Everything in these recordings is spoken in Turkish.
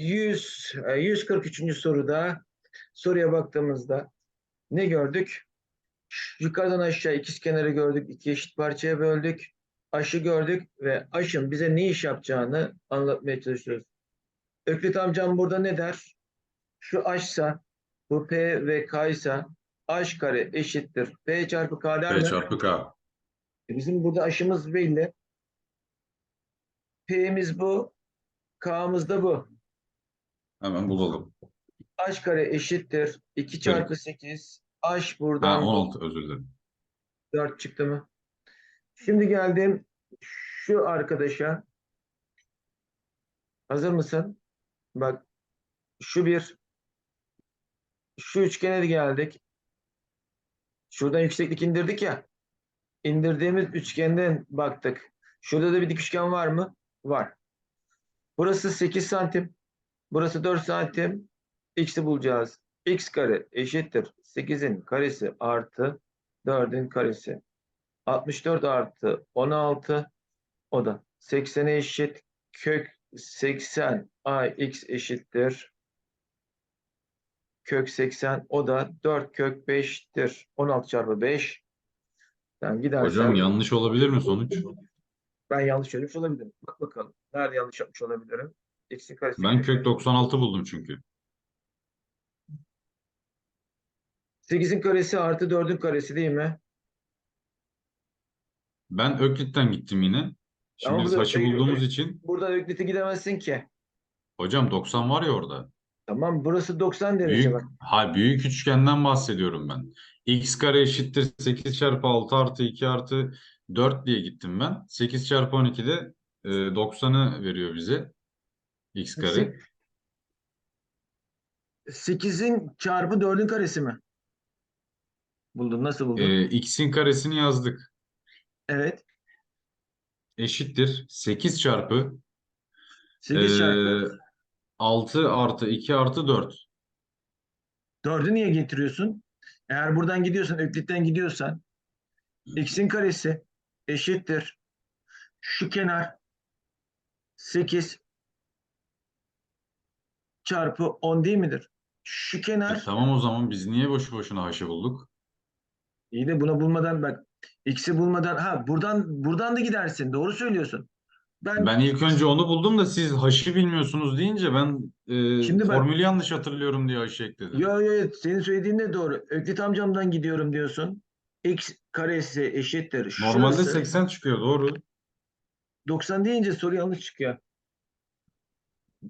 100, e, 143. soruda soruya baktığımızda ne gördük? Yukarıdan aşağı ikizkenarı gördük. iki eşit parçaya böldük. Aşı gördük ve aşın bize ne iş yapacağını anlatmaya çalışıyoruz. Öklit amcam burada ne der? Şu aşsa, bu P ve K ise aş kare eşittir. P çarpı K der P mi? çarpı K. E, Bizim burada aşımız belli. P'miz bu. K'mız da bu. Hemen bulalım. H kare eşittir. 2 çarpı 8. H Ha, buradan 16 özür dilerim. 4 çıktı mı? Şimdi geldim şu arkadaşa. Hazır mısın? Bak şu bir. Şu üçgene de geldik. Şuradan yükseklik indirdik ya. İndirdiğimiz üçgenden baktık. Şurada da bir dik üçgen var mı? Var. Burası 8 santim. Burası 4 santim. X'i bulacağız. X kare eşittir. 8'in karesi artı 4'ün karesi. 64 artı 16 o da 80'e eşit. Kök 80 ax eşittir. Kök 80 o da 4 kök 5'tir. 16 çarpı 5. Yani gidersen Hocam yanlış olabilir mi sonuç? ben yanlış söylemiş olabilirim. Bak bakalım. Nerede yanlış yapmış olabilirim? X'in karesi. Ben kök 96 buldum çünkü. 8'in karesi artı 4'ün karesi değil mi? Ben Öklit'ten gittim yine. Şimdi Ama biz da- haşı bulduğumuz için Burada Öklit'e gidemezsin ki. hocam 90 var ya orada. Tamam burası 90 derece Büyük, bak. ha, büyük üçgenden bahsediyorum ben. X kare eşittir 8 çarpı 6 artı 2 artı 4 diye gittim ben. 8 çarpı 12 de e, 90'ı veriyor bize. X kare. 8'in çarpı 4'ün karesi mi? Buldun. Nasıl buldun? E, X'in karesini yazdık. Evet. Eşittir 8 çarpı 8 e, çarpı 6 artı 2 artı 4. 4'ü niye getiriyorsun? Eğer buradan gidiyorsan, Öklit'ten gidiyorsan x'in karesi eşittir. Şu kenar 8 çarpı 10 değil midir? Şu E, kenar tamam o zaman biz niye boşu boşuna haşı bulduk? iyi de bunu bulmadan bak x'i bulmadan ha buradan buradan da gidersin. Doğru söylüyorsun. Ben, Ben ilk önce onu buldum da siz haşı bilmiyorsunuz deyince ben e, Şimdi bak- formülü yanlış hatırlıyorum diye haşı ekledim. Yo yo yo, senin söylediğin de doğru. Öklit amcamdan gidiyorum diyorsun. X karesi eşittir. Normalde Şurası 80 çıkıyor doğru. 90 deyince soru yanlış çıkıyor.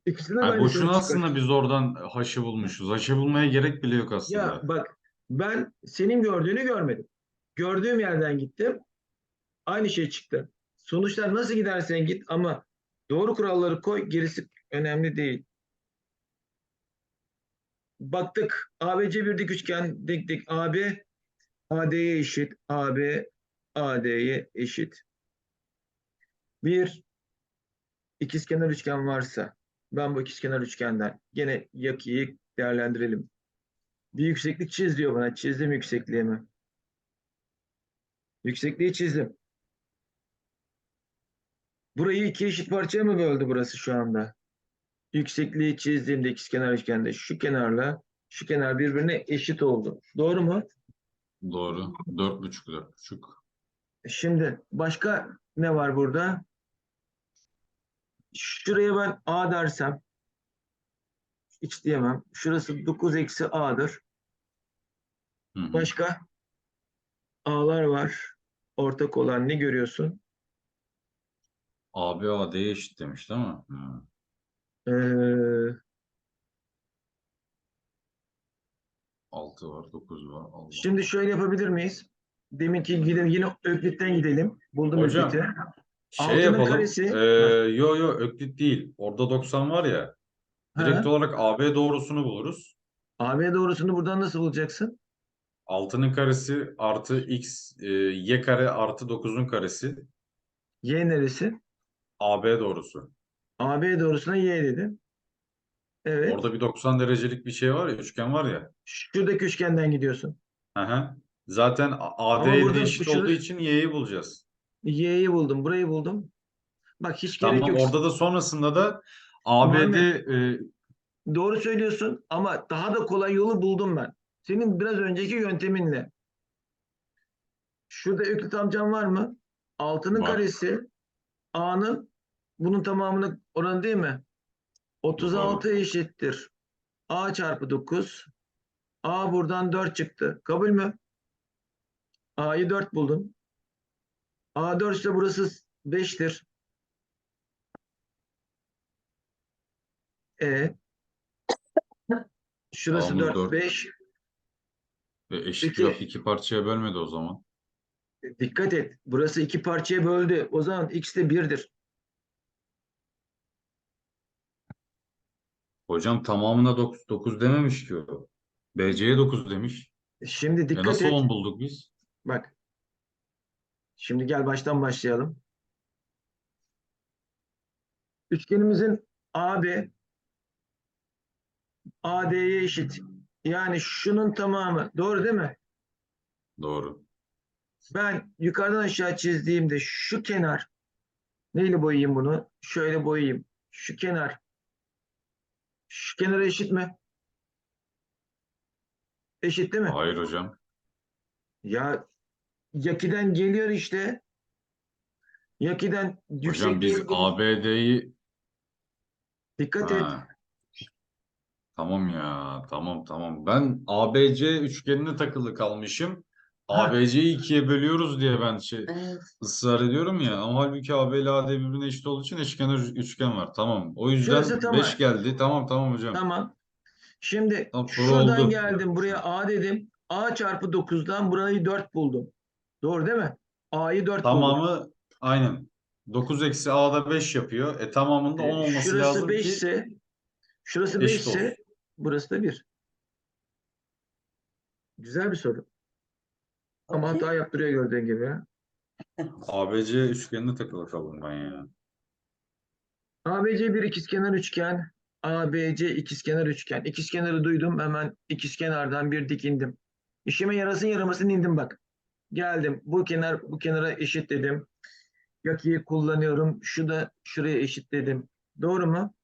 İkisine soru boşuna aslında biz oradan haşı bulmuşuz. Haşı bulmaya gerek bile yok aslında. Ya bak ben senin gördüğünü görmedim. Gördüğüm yerden gittim. Aynı şey çıktı. Sonuçlar nasıl gidersen git ama doğru kuralları koy gerisi önemli değil. Baktık ABC bir dik üçgen dik dik AB AD'ye eşit AB AD'ye eşit. Bir ikizkenar üçgen varsa ben bu ikizkenar üçgenden gene yakıyı değerlendirelim. Bir yükseklik çiz diyor bana. Çizdim yüksekliğimi. Yüksekliği çizdim. Burayı iki eşit parçaya mı böldü burası şu anda? Yüksekliği çizdiğimde ikizkenar üçgende şu kenarla şu kenar birbirine eşit oldu. Doğru mu? Doğru. 4,5 4,5. Şimdi başka ne var burada? Şuraya ben A dersem hiç diyemem. Şurası 9 eksi A'dır. Hı hı. Başka? A'lar var. Ortak olan ne görüyorsun? AB AD'ye eşit demiş değil mi? Hı. Ee, 6 var, 9 var. Allah. şimdi şöyle yapabilir miyiz? Deminki gidelim yine Öklit'ten gidelim. Buldum Hocam, Öklit'i. Şey altının yapalım. karesi- Ee, yo yo Öklit değil. Orada 90 var ya. Direkt Ha. olarak AB doğrusunu buluruz. AB doğrusunu buradan nasıl bulacaksın? 6'nın karesi artı x e, y kare artı 9'un karesi Y neresi? AB doğrusu. AB doğrusuna Y dedim. Evet. Orada bir 90 derecelik bir şey var ya, üçgen var ya. Şuradaki üçgenden gidiyorsun. Aha. Zaten Ama AD'ye burada eşit olduğu için y'yi bulacağız. Y'yi buldum. Burayı buldum. Bak hiç gerek Tamam yok. orada da sonrasında da ABD e, Doğru söylüyorsun ama daha da kolay yolu buldum ben. Senin biraz önceki yönteminle. Şurada Öklit amcam var mı? Altının Var. karesi A'nın bunun tamamını oranı değil mi? 36 eşittir. A çarpı 9. A buradan 4 çıktı. Kabul mü? A'yı 4 buldum. A 4 ise burası 5'tir. E Şurası A'mız 4, dört. 5. E, eşit Peki. yok. iki parçaya bölmedi o zaman. Dikkat et. Burası iki parçaya böldü. O zaman x de 1'dir. Hocam tamamına 9, 9 dememiş ki o. BC'ye 9 demiş. Şimdi E dikkat nasıl et. 10 bulduk biz? Bak. Şimdi gel baştan başlayalım. Üçgenimizin AB AD'ye eşit. Yani şunun tamamı. Doğru değil mi? Doğru. Ben yukarıdan aşağı çizdiğimde şu kenar neyle boyayayım bunu? Şöyle boyayayım. Şu kenar şu kenara eşit mi? Eşit değil mi? Hayır hocam. Ya Yaki'den geliyor işte. Yaki'den yüksek Hocam biz ABD'yi dikkat et. Ha. Tamam ya. Tamam tamam. Ben ABC üçgenine takılı kalmışım. Ha. ABC'yi ikiye bölüyoruz diye ben şey Evet. ısrar ediyorum ya. Ama halbuki AB ile AD birbirine eşit olduğu için eşkenar üç- üçgen var. Tamam. O yüzden Şurası tamam. 5 geldi. Tamam tamam hocam. Tamam. Şimdi Tamam, soru şuradan oldu. geldim buraya A dedim. A çarpı 9'dan burayı 4 buldum. Doğru değil mi? A'yı 4 buldum. Tamamı aynen. 9 eksi A'da 5 yapıyor. E tamamında 10 E, olması şurası lazım 5 ki ise şurası 5 eşit ise olsun. burası da 1. Güzel bir soru. Ama hata yaptırıyor gördüğün gibi. ya. ABC üçgenine takılı kaldım ben ya. ABC bir ikizkenar üçgen. ABC ikizkenar üçgen. İkizkenarı duydum. Hemen ikizkenardan bir dik indim. İşime yarasın yaramasın indim bak. Geldim. Bu kenar bu kenara eşit dedim. Yakiyi kullanıyorum. Şu da şuraya eşit dedim. Doğru mu?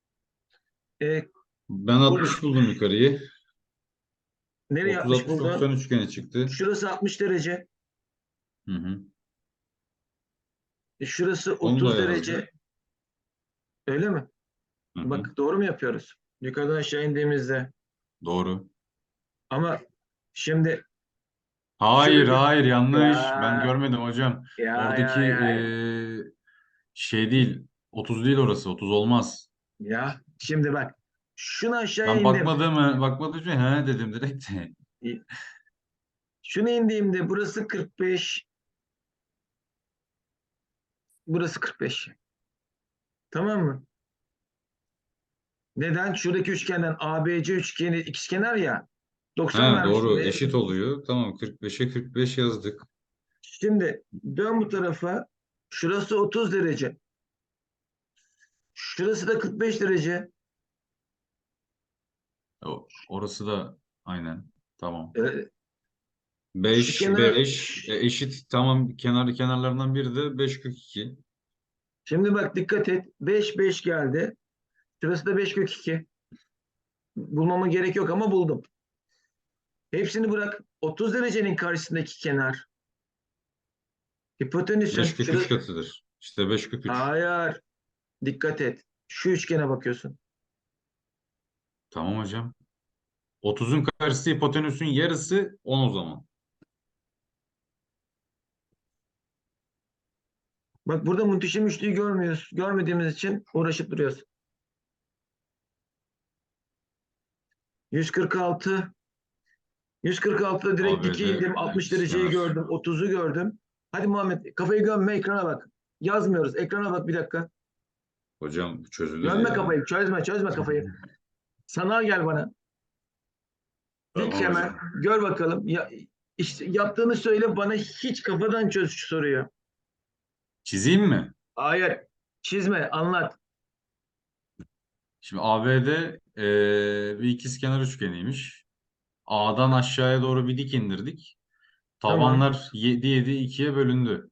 E, Ben 60 buldum yukarıyı. nereye 30 60 60 buldun? 90 üçgeni çıktı. Şurası 60 derece. Hı hı. E, şurası Onu da 30 yazdım. derece. Öyle mi? Hı hı. Bak doğru mu yapıyoruz? Yukarıdan aşağı indiğimizde. Doğru. Ama şimdi Hayır Şöyle- hayır yanlış. Ya. Ben görmedim hocam. ya, Oradaki ya, ya, eee, şey değil. 30 değil orası. 30 olmaz. ya. Şimdi bak. Şunu aşağı Ben indim. bakmadım mı? Bakmadım mı? He dedim direkt. Şunu indiğimde burası 45. Burası 45. Tamam mı? Neden? Şuradaki üçgenden ABC üçgeni ikizkenar ya. 90 Ha, vermiş. doğru. Ve Eşit oluyor. Tamam 45'e 45 yazdık. Şimdi dön bu tarafa. Şurası 30 derece. Şurası da 45 derece. O- Orası da aynen. Tamam. Ee, 5 Şu kenara- 5 eşit. Tamam kenar kenarlarından biri de 5 42. Şimdi bak dikkat et. 5 5 geldi. Şurası da 5 kök 2. Bulmama gerek yok ama buldum. Hepsini bırak. 30 derecenin karşısındaki kenar. Hipotenüsün. 5 kök 3 şurası- katıdır. İşte 5 kök 3. Hayır. Dikkat et. Şu üçgene bakıyorsun. Tamam hocam. 30'un karşısı hipotenüsün yarısı 10 o zaman. Bak burada muhteşem üçlüyü görmüyoruz. Görmediğimiz için uğraşıp duruyoruz. 146 146'da direkt ABD dikey indim. 60 dereceyi gördüm. 30'u gördüm. Hadi Muhammed kafayı gömme ekrana bak. Yazmıyoruz. Ekrana bak bir dakika. Hocam çözülür Gömme ya. kafayı. Çözme çözme kafayı. Sanal gel bana. Dik Tamam hemen. hocam. Gör bakalım. Ya, işte yaptığını söyle bana hiç kafadan çöz şu soruyu. Çizeyim mi? Hayır. Çizme. Anlat. Şimdi ABD eee bir ikizkenar üçgeniymiş. A'dan aşağıya doğru bir dik indirdik. Tamam. Tabanlar 7 7 2'ye bölündü.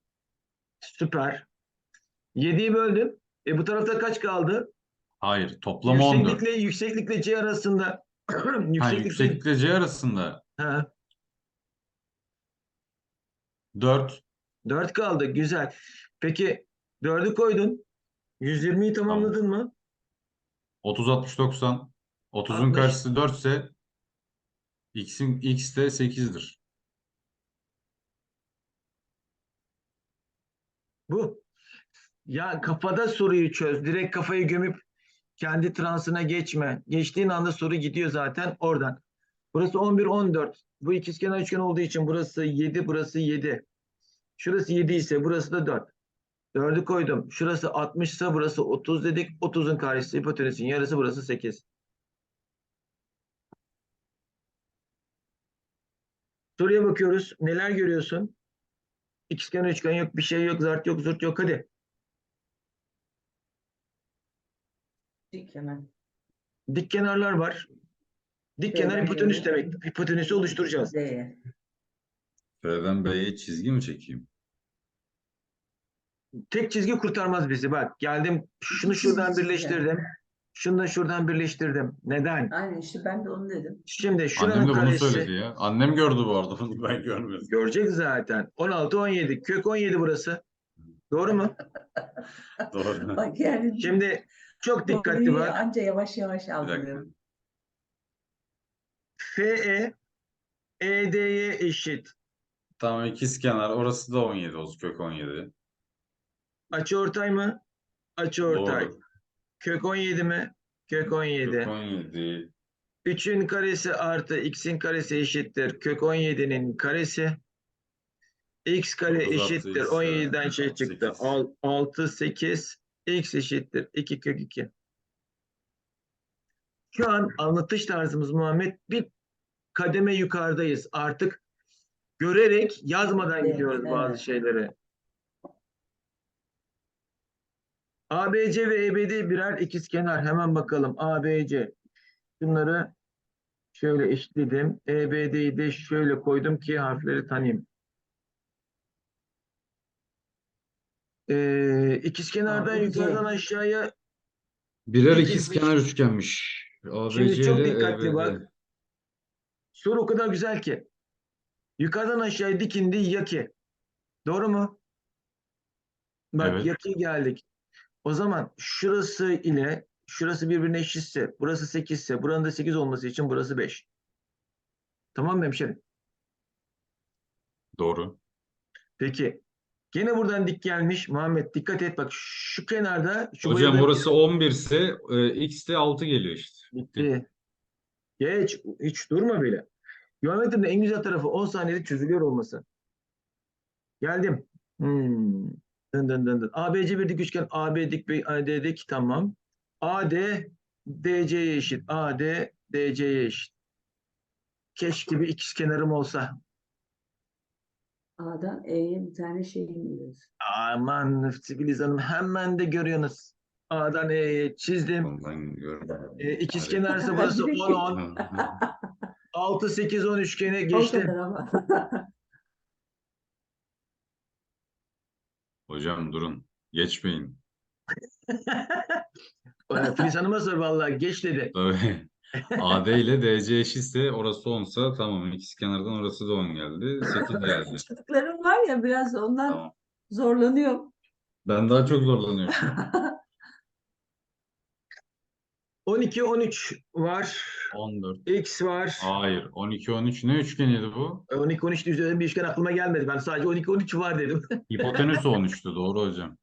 Süper. 7'yi böldün. E bu tarafta kaç kaldı? Hayır, toplamı 14. Yükseklikle yükseklikle C arasında Ha, yükseklikle yükseklikle C arasında ha, 4. 4 kaldı. Güzel. Peki 4'ü koydun. 120'yi tamamladın mı? 30 60 90. 30'un 60. karşısı 4 ise x'in x de 8'dir. Bu. Ya kafada soruyu çöz. Direkt kafayı gömüp kendi transına geçme. Geçtiğin anda soru gidiyor zaten oradan. Burası 11 14. Bu ikizkenar üçgen olduğu için burası 7, burası 7. Şurası 7 ise burası da 4. 4'ü koydum. Şurası 60 ise burası 30 dedik. 30'un karşısı hipotenüsün yarısı burası 8. Soruya bakıyoruz. Neler görüyorsun? İkizkenar üçgen yok, bir şey yok, zart yok, zurt yok. Hadi. Dik hemen. Dik kenarlar var. Dik kenar hipotenüs demek. Hipotenüsü oluşturacağız. D'ye. F'den B'ye çizgi mi çekeyim? Tek çizgi kurtarmaz bizi. Bak geldim şunu şuradan birleştirdim. Şunu da şuradan birleştirdim. Neden? Aynen işte ben de onu dedim. Şimdi Annem şuranın de bunu karesi söyledi ya. Annem gördü bu arada bunu ben görmedim. görecek zaten. 16 17 kök 17 burası. Doğru mu? Doğru. Bak yani Şimdi çok dikkatli konuyu bak. Anca yavaş yavaş algılıyorum. FE ED'ye eşit. Tamam ikizkenar orası da 17 olsun kök 17. Açıortay mı? Açıortay. Doğru. Kök 17 mi? Kök 17. Kök 17. 3'ün karesi artı x'in karesi eşittir. Kök 17'nin karesi. x kare eşittir. x, 17'den evet, şey çıktı. sekiz. 6, 8. x eşittir. 2 kök 2. Şu an anlatış tarzımız Muhammed bir kademe yukarıdayız. Artık görerek yazmadan Evet, gidiyoruz bazı evet. şeyleri. ABC ve EBD birer ikizkenar. Hemen bakalım. ABC. Bunları şöyle eşitledim. EBD'yi de şöyle koydum ki harfleri tanıyayım. Ee, ikizkenardan ABC. yukarıdan aşağıya Birer Peki, ikizkenar üçgenmiş. ABC Şimdi çok ile dikkatli EBD. bak. soru o kadar güzel ki. Yukarıdan aşağıya dikindi yaki. Doğru mu? Bak Evet. yaki geldik. O zaman şurası ile şurası birbirine eşitse, burası 8 ise, buranın da 8 olması için burası 5. Tamam mı hemşerim? Doğru. Peki. Gene buradan dik gelmiş. Muhammed dikkat et bak şu kenarda şu Hocam orası 11 ise e, x de 6 geliyor işte. Bitti. Geç. Hiç durma bile. Geometrinin en güzel tarafı 10 saniyede çözülüyor olması. Geldim. Hmm. Dın dın dın dın. ABC bir dik üçgen. AB dik bir AD dik. Tamam. AD DC'ye eşit. AD DC'ye eşit. Keşke bir ikizkenarım olsa. A'dan E'ye bir tane şey iniyoruz. Aman Filiz Hanım hemen de görüyorsunuz. A'dan E'ye çizdim. E, ikizkenarsa burası 10 10. 6 8 10 üçgene geçtim. kadar ama. Hocam durun. Geçmeyin. Filiz Hanım'a sor vallahi geç dedi. Tabii. AD ile DC eşitse orası 10'sa tamam ikizkenardan orası da 10 geldi. 8 geldi. Çocuklarım var ya biraz ondan Tamam. zorlanıyorum. Ben daha çok zorlanıyorum. 12 13 var. 14. X var. Hayır. 12 13 ne üçgeniydi bu? 12 13 üzerinde bir üçgen aklıma gelmedi. Ben sadece 12 13 var dedim. Hipotenüs 13'tü. Doğru hocam.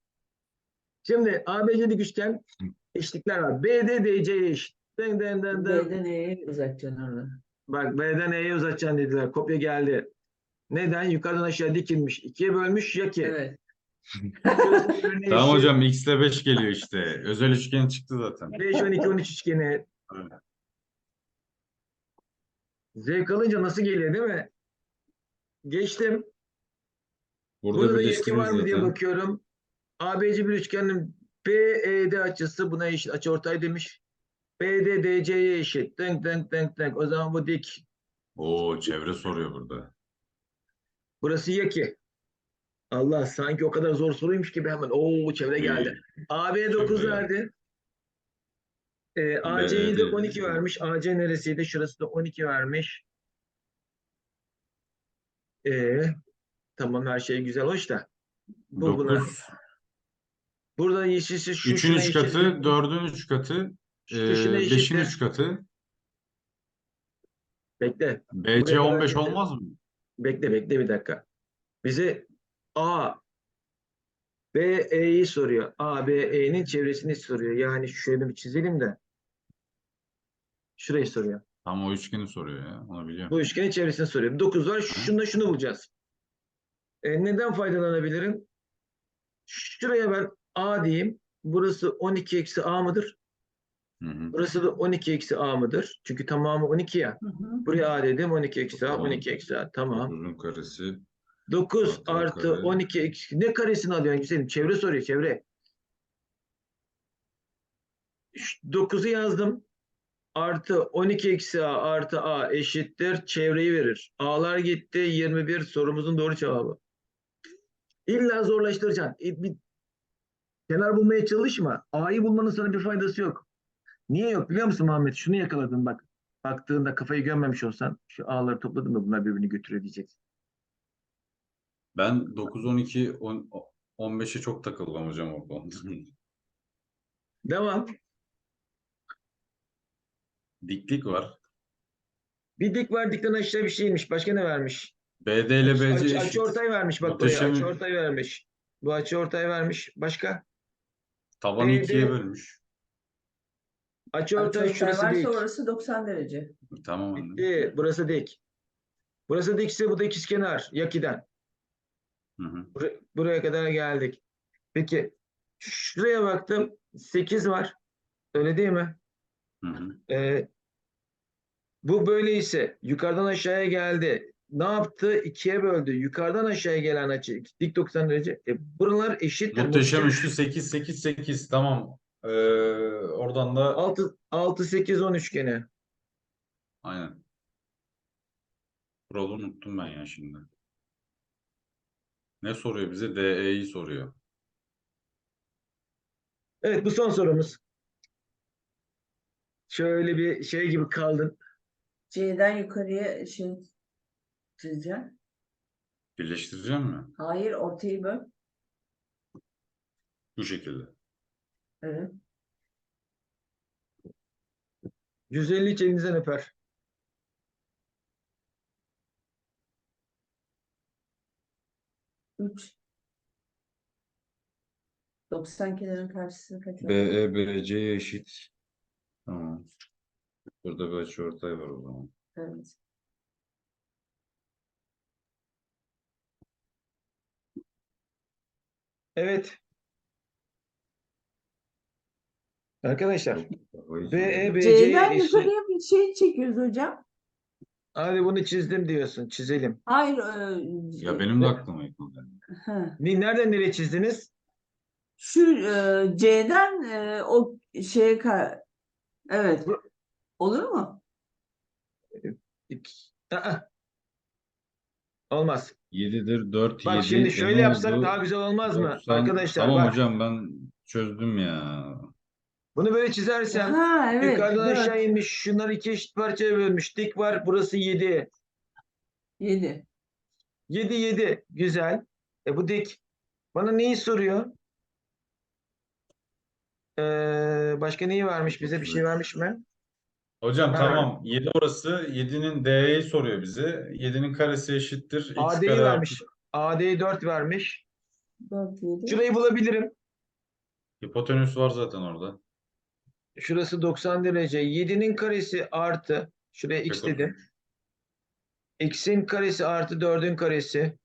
Şimdi ABC dik üçgen eşitlikler var. BD DC'ye eşit. Den den den den. B'den E'ye uzatacaksın orada. Bak B'den E'ye uzatacaksın dediler. Kopya geldi. Neden? Yukarıdan aşağı dikilmiş. İkiye bölmüş ya ki. Evet. Tamam hocam x ile 5 geliyor işte. Özel üçgen çıktı zaten. 5 12 13 üçgeni. Evet. Zevk alınca nasıl geliyor değil mi? Geçtim. Burada, Burada da yetki var mı diye zaten. bakıyorum. ABC bir üçgenin BED açısı buna eşit. Açıortay demiş. BD DC'ye eşit. Denk denk denk denk. O zaman bu dik. Oo çevre soruyor burada. Burası yaki. Allah sanki o kadar zor soruymuş gibi hemen. Oo çevre geldi. AB 9 Çevre. verdi. Ee, AC'yi de B, 12 vermiş. AC neresiydi? Şurası da 12 vermiş. Ee, tamam her şey güzel hoş da. Bu buna- 9. Burada yeşilsi şu 3'ün şuna 3 katı, eşittir. 4'ün 3 katı, Şu şuna 5'in eşittir. 3 katı. Bekle. BC Buraya kadar 15 getir. olmaz mı? Bekle bekle bir dakika. Bize A B E'yi soruyor. A B E'nin çevresini soruyor. Yani şöyle bir çizelim de. Şurayı soruyor. Tam o üçgeni soruyor ya. Onu biliyorum. Bu üçgenin çevresini soruyor. 9 var. Şununla şunu bulacağız. E, neden faydalanabilirim? Şuraya ben A diyeyim. Burası 12 eksi A mıdır? Hı hı. Burası da 12 eksi A mıdır? Çünkü tamamı 12 ya. Hı hı. Buraya A dedim. 12 eksi A, Tamam. 12 eksi A. Tamam. 9'un karesi. 9 Artı artı kare. 12 eksi. Ne karesini alıyorsun güzelim? Çevre soruyor çevre. 9'u yazdım. Artı 12 eksi A artı A eşittir. Çevreyi verir. A'lar gitti. 21 sorumuzun doğru cevabı. İlla zorlaştıracaksın. E, Bir kenar bulmaya çalışma. A'yı bulmanın sana bir faydası yok. Niye yok biliyor musun Muhammed? Şunu yakaladın bak. Baktığında kafayı gömmemiş olsan şu A'ları topladın da bunlar birbirini götürüyor diyeceksin. Ben 9, 12, 10, 15'e çok takıldım hocam orada. Devam. Diklik var. Bir dik var dikten aşağı bir şeymiş. Başka ne vermiş? BD ile BC Açı, eşit. açıortay vermiş bak Muhteşem. buraya. Açıortay vermiş. Bu açıortay vermiş. Başka? Tabanı Neydi? ikiye bölmüş. Açıortay Açıortay şurası varsa dik. orası 90 derece. Tamam. Bitti. Burası dik. Burası dikse bu da ikizkenar. Yakiden. Hı hı. Bur- buraya kadar geldik. Peki şuraya baktım. 8 var. Öyle değil mi? Hı hı. Ee, bu böyleyse yukarıdan aşağıya geldi. Ne yaptı? İkiye böldü. Yukarıdan aşağıya gelen açı dik 90 derece. E, buralar eşittir. Muhteşem üçlü 8, 8, 8. Tamam. Ee, oradan da 6, 6 8 10 üçgeni. aynen. Kuralı unuttum ben ya şimdi. Ne soruyor bize? DE'yi soruyor. Evet bu son sorumuz. Şöyle bir şey gibi kaldın. C'den yukarıya şey çizeceğim. Birleştireceğim mi? Hayır ortayı böl. Bu şekilde. Evet. 150 hiç elinizden öper. Üç. 90 kenarın karşısı kaç? BE BC'ye eşit. Tamam. Burada bir açıortay var o zaman. Evet. Evet. Arkadaşlar Kafayı B, E, söyleyeyim. B, C'ye C'den eşit. yukarıya bir şey çekiyoruz hocam. Hadi bunu çizdim diyorsun. Çizelim. Hayır. e, Ya benim de aklıma yıkıldı. Ne- Nereden nereye çizdiniz? Şu e, C'den e, o şeye ka- evet. Olur mu? İki- Aa. Olmaz. 7'dir 4 Bak 7. şimdi şöyle yapsak daha güzel olmaz mı? Arkadaşlar Tamam bak. hocam ben çözdüm ya. Bunu böyle çizersen Ha evet. yukarıdan dört, aşağı inmiş. Şunlar iki eşit parçaya bölmüş. Dik var. Burası 7. Yedi. 7 7. Güzel. E bu dik. Bana neyi soruyor? Ee, başka neyi vermiş bize? Bir şey vermiş mi? Hocam Ha. tamam 7 orası 7'nin D'yi soruyor bize. 7'nin karesi eşittir. AD'yi vermiş. AD'yi 4 vermiş. Dört yedi. Şurayı bulabilirim. Hipotenüs var zaten orada. Şurası 90 derece. 7'nin karesi artı. Şuraya x dedim. X'in karesi artı 4'ün karesi.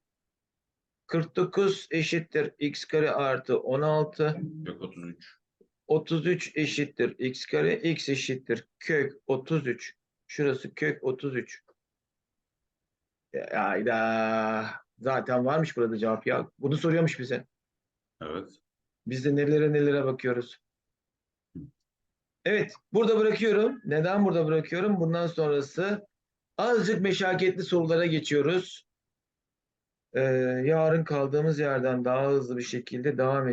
49 eşittir x kare artı 16. Kök 33. 33 eşittir x kare. x eşittir kök 33. Şurası kök 33. Ya, Hayda. Zaten varmış burada cevap ya. Bunu soruyormuş bize. Evet. Biz de nelere nelere bakıyoruz. Evet, burada bırakıyorum. Neden burada bırakıyorum? Bundan sonrası azıcık meşakkatli sorulara geçiyoruz. Ee, yarın kaldığımız yerden daha hızlı bir şekilde devam